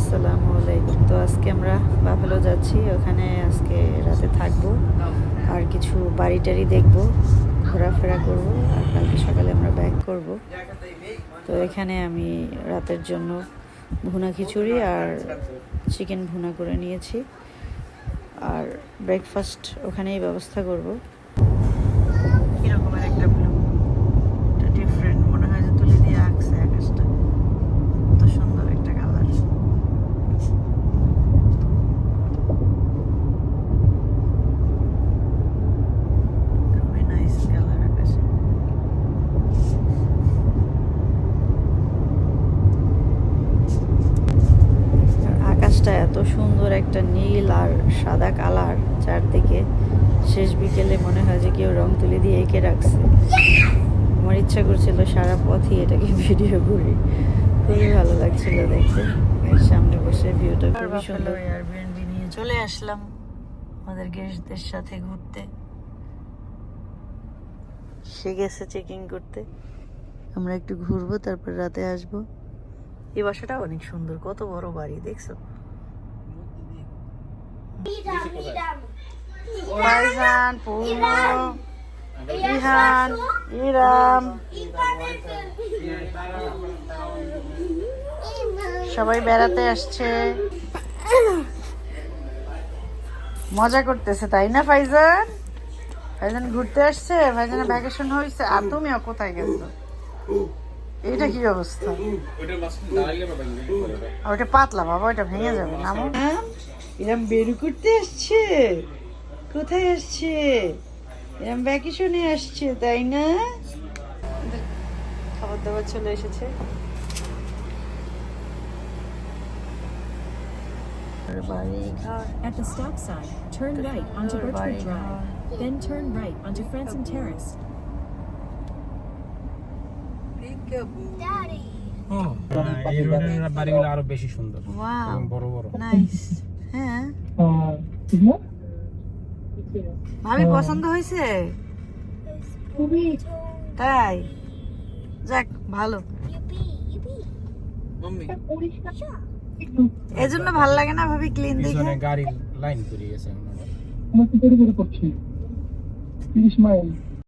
আসসালামু আলাইকুম। তো আজকে আমরা বাফেলো যাচ্ছি, ওখানে আজকে রাতে থাকব। আর কিছু বাড়ি টাড়ি দেখব, ঘোরাফেরা করব, আর কালকে সকালে আমরা ব্যাক করব। তো এখানে আমি রাতের জন্য ভুনা খিচুড়ি আর চিকেন ভুনা করে নিয়েছি। আর ব্রেকফাস্ট ওখানেই ব্যবস্থা করব। এরকমের একটা ব্লু এটা ডিফারেন্ট মনে হয় যে তুলে দিয়ে আঁকছে আকাশটা কত সুন্দর একটা কালার খুবই নাইস কালার আকাশে আর আকাশটা এত সুন্দর একটা নীল আর সাদা কালার চারদিকে। শেষ বিকেলে মনে হয় যে কেউ রং তুলি দিয়ে এঁকে রাখছে। আমার ইচ্ছা করছিল সারা পথই এটাকে ভিডিও করি। খুবই ভালো লাগছিল দেখতে। সামনে বসে ভিউটা খুবই সুন্দর। নিয়ে চলে আসলাম। আমাদের গেস্টদের সাথে ঘুরতে। সে গেছে চেকিং করতে। আমরা একটু ঘুরবো তারপর রাতে আসব। এই বাসাটা অনেক সুন্দর কত বড় বাড়ি দেখছ? ভাইজান পূর্ণ ইহান ইরাম। সবাই বেড়াতে আসছে। মজা করতেছে তাই না ফাইজান? ভাইজান ঘুরতে আসছে ভাইজানের ভ্যাকেশন হয়েছে। আর তুমিও কোথায় গেছো? এটা কি অবস্থা? ওটা পাতলা বাবা ওটা ভেঙে যাবে। না এরম বেরু করতে আসছে? কোথায় আসছে? এরম ভ্যাকেশনে আসছে তাই না? খাবার দাবার চলে এসেছে। At the stop sign, turn right onto Birchwood Drive. Then turn right onto Franson Terrace. এই রোডের বাড়িগুলো আরও বেশি সুন্দর বড় বড়। নাইস হ্যাঁ। ভাবি পছন্দ হয়েছে? তাই? যাক ভালো। এজন্য ভালো লাগে না ভাবি ক্লিন দেখে? গাড়ি লাইন করে গেছে এখন আমরা কি তৈরি করে করছি? তিরিশ মাইল।